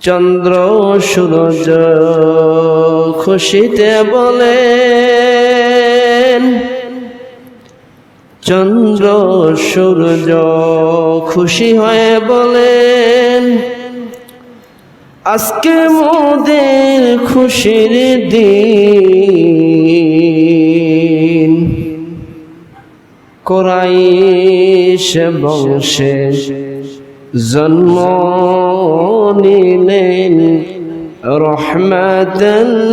চন্দ্র সূরজ খুশিতে বলেন, চন্দ্র সূরজ খুশি হয়ে বলেন, আজকে মোদের খুশির দিন। কোরাইশ বংশে জন্ম নিলেন রহমতলিল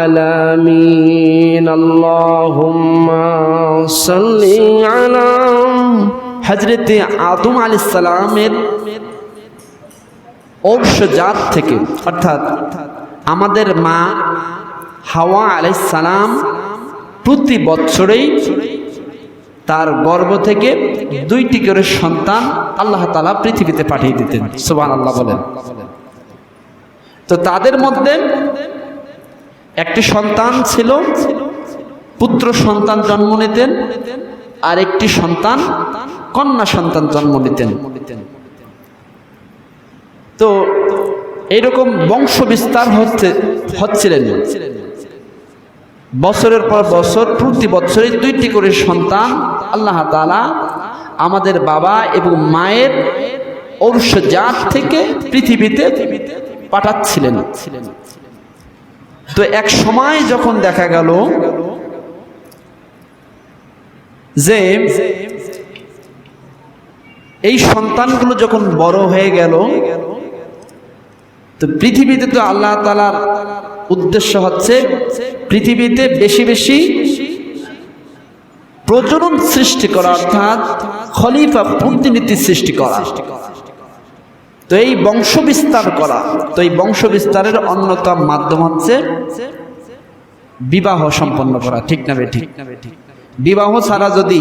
আলামিন। আল্লাহুম্মা সাল্লি আলা হযরতে আদম আলাইহিস সালামের ঔষজাত থেকে, অর্থাৎ আমাদের মা হাওয়া আলাইহিস সালাম প্রতি বছরেই তার গর্ভ থেকে দুইটি করে সন্তান আল্লাহ তালা পৃথিবীতে পাঠিয়ে দিতেন। সুবান আল্লাহ বলেন। তো তাদের মধ্যে একটি সন্তান ছিল, পুত্র সন্তান জন্ম নিতেন, আর একটি সন্তান কন্যা সন্তান জন্ম নিতেন। তো এইরকম বংশ বিস্তার হচ্ছে হচ্ছিলেন। বছরের পর বছর, প্রতি বছরে দুইটি করে সন্তান আল্লাহ তালা আমাদের বাবা এবং মায়ের ঔষজাত থেকে পৃথিবীতে পাঠাচ্ছিলেন। তো এক সময় যখন দেখা গেল যে এই সন্তানগুলো যখন বড় হয়ে গেল, তো পৃথিবীতে তো আল্লাহ তালার উদ্দেশ্য হচ্ছে পৃথিবীতে বেশি বেশি প্রজনন সৃষ্টি করা, অর্থাৎ খলিফা প্রতিনিধি সৃষ্টি করা। তো এই বংশ বিস্তার করা, তো এই বংশ বিস্তারের অন্যতম মাধ্যম হচ্ছে বিবাহ সম্পন্ন করা, ঠিক না বে ঠিক? বিবাহ ছাড়া যদি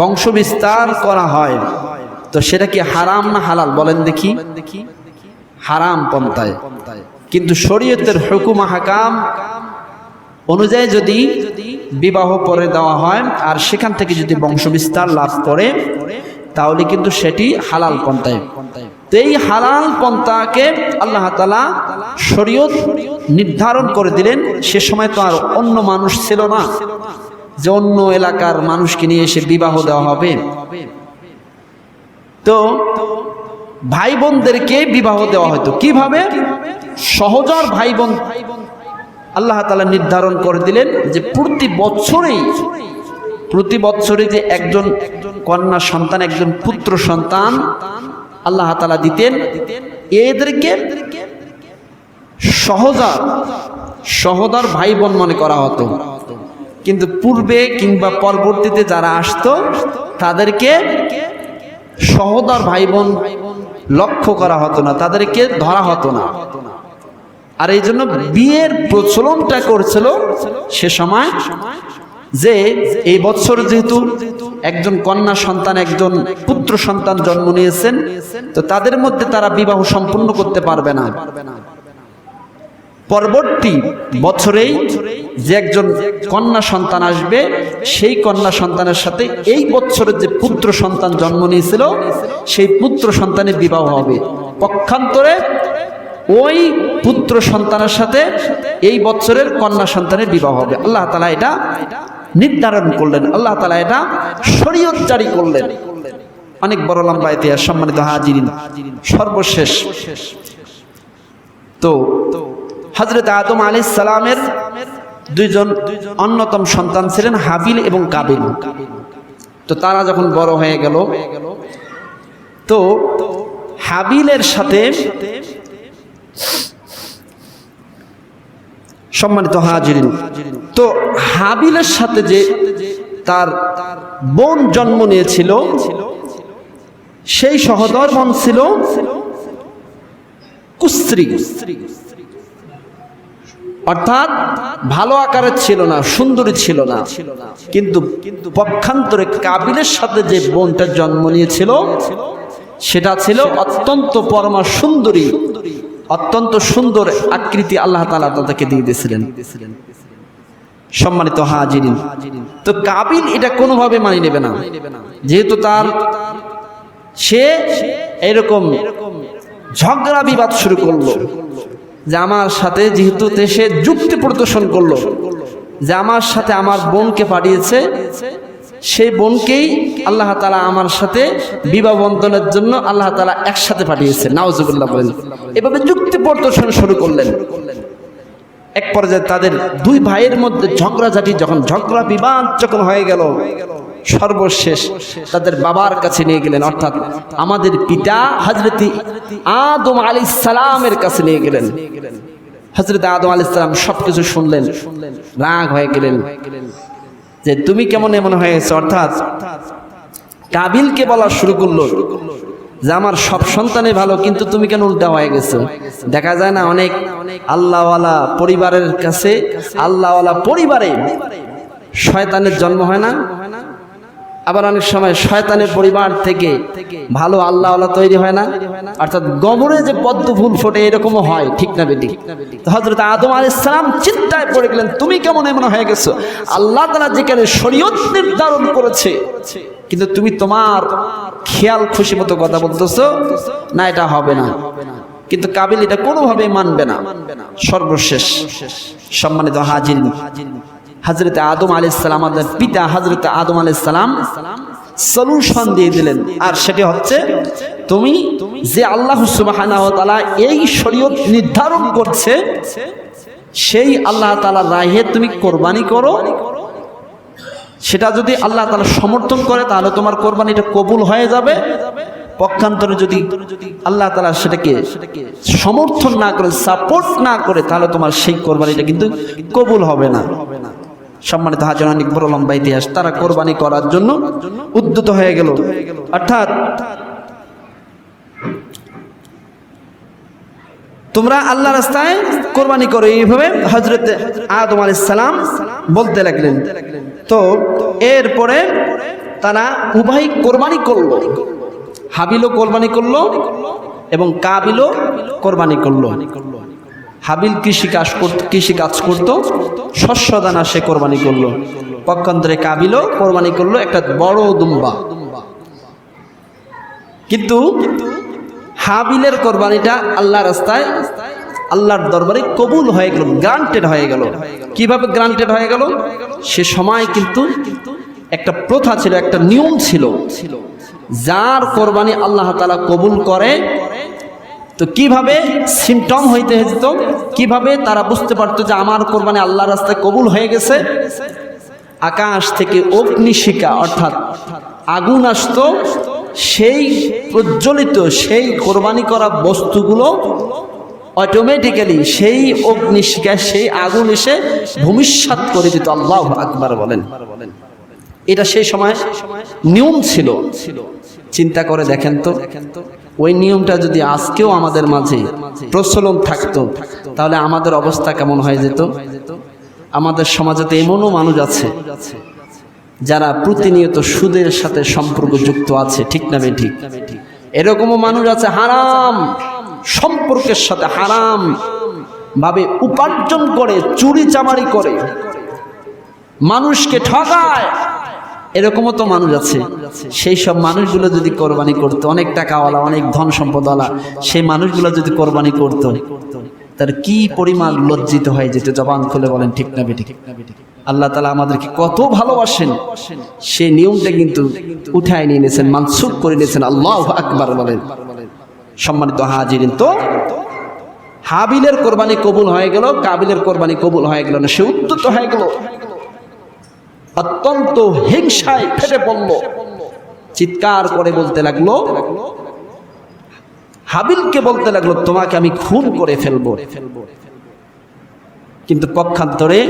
বংশ বিস্তার করা হয়, তো সেটা কি হারাম না হালাল? বলেন দেখি। হারাম পন্থায়। কিন্তু শরীয়তের হুকুম হাকাম অনুযায়ী যদি বিবাহ করে দেওয়া হয় আর সেখান থেকে যদি বংশবিস্তার লাভ করে, তাহলে কিন্তু সেটি হালাল পন্থায়। তো এই হালাল পন্থাকে আল্লাহ তালা শরীয়ত নির্ধারণ করে দিলেন। সে সময় তো আর অন্য মানুষ ছিল না, যে অন্য এলাকার মানুষকে নিয়ে এসে বিবাহ দেওয়া হবে। তো ভাই বোনদেরকে বিবাহ দেওয়া হতো। কীভাবে? সহজর ভাই বোন আল্লাহ তালা নির্ধারণ করে দিলেন যে প্রতি বছরেই, প্রতি বছরে যে একজন কন্যা সন্তান, একজন পুত্র সন্তান আল্লাহ তালা দিতেন, এদেরকে সহজার, সহদার ভাই বোন মনে করা হতো। কিন্তু পূর্বে কিংবা পরবর্তীতে যারা আসতো, তাদেরকে সহদর ভাই বোন লক্ষ্য করা হতো না, তাদেরকে ধরা হতো না। আর এই জন্য বিয়ের প্রচলনটা করছিল সে সময় যে এই বছর যেহেতু একজন কন্যা সন্তান, একজন পুত্র সন্তান জন্ম নিয়েছেন, তো তাদের মধ্যে তারা বিবাহ সম্পূর্ণ করতে পারবে না। পরবর্তী বছরেই যে একজন কন্যা সন্তান আসবে, সেই কন্যা সন্তানের সাথে এই বছরের যে পুত্র সন্তান জন্ম নিয়েছিল, সেই পুত্র সন্তানের বিবাহ হবে। পক্ষান্তরে ওই পুত্র সন্তানের সাথে এই বছরের কন্যা সন্তানের বিবাহ হবে। আল্লাহ তালা এটা নির্ধারণ করলেন। আল্লাহ তালা এটা শরীয়ত জারি করলেন। অনেক বড় লম্বা ইতিহাস, সম্মানিত হাজিরিন। সর্বশেষ। তো হজরত আদম আলী সালামের দুইজন অন্যতম সন্তান ছিলেন হাবিল এবং কাবিল। তো তারা যখন বড় হয়ে গেল, তো হাবিলের সাথে সম্মানিত হাজিরিন, তো হাবিলের সাথে যে তার বোন জন্ম নিয়েছিল, সেই সহদর বোন ছিল কুস্ত্রী। অর্থাৎ ভালো আকারের ছিল না, সুন্দরী ছিল না, কিন্তু পক্ষান্তরে কাবিলের সাথে যে বোনটা জন্ম নিয়েছিল, সেটা ছিল অত্যন্ত পরমা সুন্দরী অত্যন্ত সুন্দর আকৃতি আল্লাহ তালা তাদেরকে দিয়ে দিয়েছিলেন। সম্মানিত হাজিরিন, তো কাবিল এটা কোনোভাবে মানি নেবে না। যেহেতু তার সে এরকম ঝগড়া বিবাদ শুরু করল, যে আমার সাথে যেহেতু সে যুক্তি প্রদর্শন করল, যে আমার সাথে আমার বোনকে পাঠিয়েছে, সেই বোনকেই আল্লাহ তালা আমার সাথে বিবাহ বন্ধনের জন্য আল্লাহ তালা একসাথে পাঠিয়েছে নাওজুবুল্লাহ বলেন। এভাবে যুক্তি প্রদর্শন শুরু করলেন। এক পর্যায়ে তাদের দুই ভাইয়ের মধ্যে ঝগড়াঝাটি যখন ঝগড়া বিবাদ যখন হয়ে গেল, সর্বশেষ তাদের বাবার কাছে নিয়ে গেলেন। অর্থাৎ আমাদের পিতা হজরতি আদম আলী সালামের কাছে নিয়ে গেলেন। হজরত আদম আলী সালাম সবকিছু শুনলেন। রাগ হয়ে গেলেন। যে তুমি কেমন এমন হয়েছে? অর্থাৎ কাবিলকে বলা শুরু করল যে, আমার সব সন্তানে ভালো, কিন্তু তুমি কেন উল্টা হয়ে গেছো? দেখা যায় না, অনেক আল্লাহওয়ালা পরিবারের কাছে, আল্লাহওয়ালা পরিবারে শয়তানের জন্ম হয় না আবার অনেক সময় শয়তানের পরিবার থেকে ভালো আল্লাহওয়ালা তৈরি হয় না। অর্থাৎ গমরে যে পদ্ম ফুল ফোটে এরকমও হয়, ঠিক না বেটি? হজরত আদম আল ইসলাম চিন্তায় পড়ে গেলেন, তুমি কেমন এমন হয়ে গেছো? আল্লাহ তালা যেখানে শরীয়ত নির্ধারণ করেছে, কিন্তু তুমি তোমার খেয়াল খুশি মতো কথা বলতেছো, না, এটা হবে না। কিন্তু কাবিল এটা কোনোভাবে মানবে না। সর্বশেষ সম্মানিত হাজির। হজরত আদম আলাইসালাম আমাদের পিতা হজরত আদম আলাইসালাম সলিউশন দিয়ে দিলেন। আর সেটি হচ্ছে, তুমি যে আল্লাহ তাআলা এই শরীয়ত নির্ধারণ করছে, সেই আল্লাহ তাআলা রাহে তুমি কোরবানি করো। সেটা যদি আল্লাহ তালা সমর্থন করে, তাহলে তোমার কোরবানিটা কবুল হয়ে যাবে। পক্ষান্তরে যদি আল্লাহ তালা সেটাকে সমর্থন না করে সাপোর্ট না করে, তাহলে তোমার সেই কোরবানিটা কিন্তু কবুল হবে না। সম্মানিত হাজার অনেক বড় লম্বা ইতিহাস, তারা কোরবানি করার জন্য উদ্যত হয়ে গেল। অর্থাৎ, তোমরা আল্লাহ রাস্তায় কোরবানি করো। এইভাবে হজরত আদম সালাম বলতে লাগলেন। তো এরপরে তারা উভয় কোরবানি করল। হাবিলও কোরবানি করল এবং কাবিলও কোরবানি করল। হাবিল কৃষি কাজ করত কৃষি কাজ করত। শস্য দানা সে কোরবানি করল। পক্ষান্তরে কাবিলও কোরবানি করল একটা বড় দুম্বা। কিন্তু হাবিলের কোরবানিটা আল্লাহ রাস্তায় আল্লাহর দরবারে কবুল হয়ে গেল, গ্রান্টেড হয়ে গেল। কীভাবে গ্রান্টেড হয়ে গেল? সে সময় কিন্তু একটা প্রথা ছিল, একটা নিয়ম ছিল। যার কোরবানি আল্লাহ তালা কবুল করে তো কীভাবে সিমটম হইতে যেত কীভাবে তারা বুঝতে পারতো যে আমার কোরবানি আল্লাহ রাস্তায় কবুল হয়ে গেছে? আকাশ থেকে অগ্নিশিকা অর্থাৎ আগুন আসতো, সেই প্রজ্বলিত, সেই কোরবানি করা বস্তুগুলো অটোমেটিক্যালি সেই অগ্নিশিকা সেই আগুন এসে ভূমিষ্যাত করে দিত। আল্লাহ আকবার বলেন। এটা সেই সময় নিয়ম ছিল। চিন্তা করে দেখেন তো। ওই নিয়মটা যদি আজকেও আমাদের মাঝে প্রচলন থাকতো, তাহলে আমাদের অবস্থা কেমন হয়ে যেত? আমাদের সমাজে তো এমনও মানুষ আছে যারা প্রতিনিয়ত সুদের সাথে সম্পর্ক যুক্ত আছে, ঠিক না ঠিক এরকমও মানুষ আছে হারাম, সম্পর্কের সাথে হারাম ভাবে উপার্জন করে চুরি চামারি করে, মানুষকে ঠকায় এরকমও তো মানুষ আছে। সেই সব মানুষগুলো যদি কোরবানি করতো, অনেক টাকাওয়ালা, অনেক ধন সম্পদওয়ালা, সেই মানুষগুলো যদি কোরবানি করতো, তার কি পরিমাণ লজ্জিত হয়ে যেত জবান খুলে বলেন ঠিক না বেঠিক। আল্লাহ তালা আমাদেরকে কত ভালোবাসেন। সেই নিয়মটা কিন্তু উঠায় নিয়ে নিয়েছেন, মানসুখ করে নিয়েছেন। আল্লাহ আকবার বলেন। সম্মানিত হাজিরিন, তো হাবিলের কোরবানি কবুল হয়ে গেল, কাবিলের কোরবানি কবুল হয়ে গেল না, সে উদ্যত হয়ে গেল। অত্যন্ত হিংসায় ফেটে পড়ল। চিৎকার করে বলতে লাগল, হাবিলকে বলতে লাগল, তোমাকে আমি খুন করে ফেলব। কিন্তু পক্ষান্তরে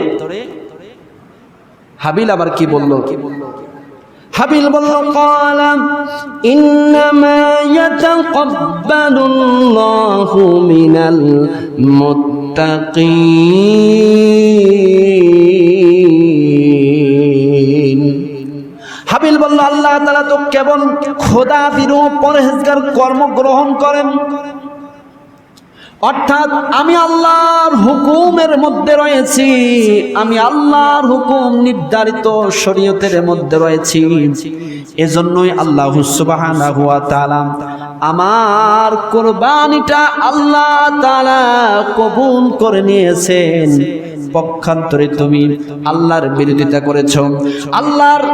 হাবিল আবার কি বলল? কি বলল হাবিল বলল কলাম ইন্নামা ইয়াতাকাব্বালুল্লাহু মিনাল মুত্তাকিন। হাবিল বলল, আল্লাহ তালা তো কেবল খোদা বিরু পরহেজগার কর্ম গ্রহণ করেন। অর্থাৎ আমি আল্লাহর হুকুমের মধ্যে রয়েছি, আমি আল্লাহর হুকুম নির্ধারিত শরীয়তের মধ্যে রয়েছি। এজন্যই আল্লাহ সুবহানাহু আমার কোরবানিটা আল্লাহ তাআলা কবুল করে নিয়েছেন। পক্ষান্তরে তুমি আল্লাহর বিরোধিতা করেছ। আল্লাহর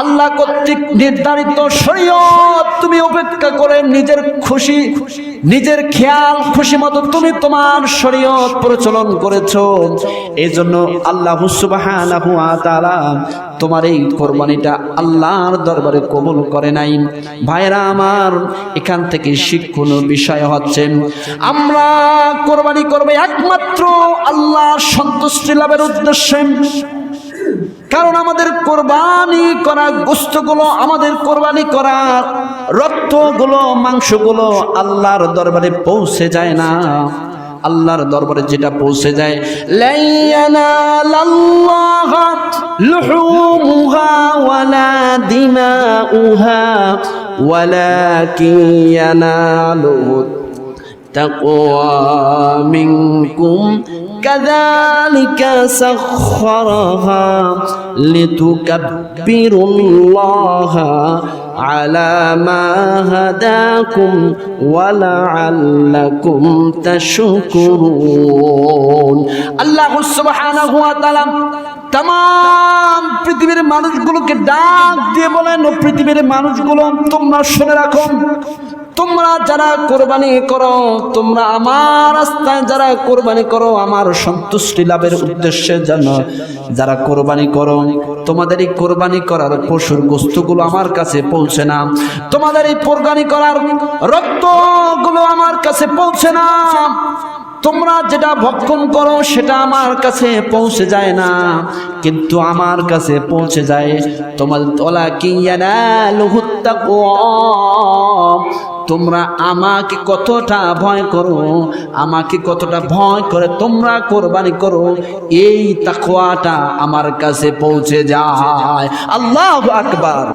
আল্লাহ কর্তৃক নির্ধারিত শরীয়ত তুমি উপেক্ষা করে নিজের খুশি, নিজের খেয়াল, খুশি মতো তুমি তোমার শরীয়ত প্রচলন করেছ। এই জন্য আল্লাহ সুবহানাহু ওয়া তাআলা তোমার এই কোরবানিটা আল্লাহর দরবারে কবুল করে নাই। ভাইরা আমার, এখান থেকে শিক্ষণীয় বিষয় হচ্ছে, আমরা কোরবানি করবে একমাত্র আল্লাহর সন্তুষ্টি লাভের উদ্দেশ্যে। কারণ আমাদের কোরবানি করা গোস্তগুলো আমাদের কোরবানি করা রক্তগুলো মাংসগুলো আল্লাহর দরবারে পৌঁছে যায় না আল্লাহর দরবারে যেটা পৌঁছে যায় লাইয়ানালাল্লাহ লুহুমুহা ওয়ালা দিমাউহা ওয়ালাকিন ইয়ানালুহু التقوى منكم كذلك سخرها لتكبروا الله على ما هداكم ولعلكم تشكرون الله سبحانه وتعالى তাম পৃথিবীর মানুষগুলোকে ডাক দিয়ে বলেন ও পৃথিবীর মানুষগুলো তোমরা শুনে রাখো তোমরা যারা কোরবানি করো, তোমরা আমার রাস্তায় যারা কোরবানি করো, আমার সন্তুষ্টি লাভের উদ্দেশ্যে যেন যারা কোরবানি করো, তোমাদের এই কোরবানি করার পশুর গোস্তগুলো আমার কাছে পৌঁছে না। তোমাদের এই কোরবানি করার রক্তগুলো আমার কাছে পৌঁছে না। তোমরা যেটা ভক্ষণ করো, সেটা আমার কাছে পৌঁছে যায় না। কিন্তু আমার কাছে পৌঁছে যায় তোমার তোলা কিয়ানা লহুত্তা তোমরা আমাকে কতটা ভয় করো, আমাকে কতটা ভয় করে তোমরা কোরবানি করো, এই তাকওয়াটা আমার কাছে পৌঁছে যায়। আল্লাহ আকবার।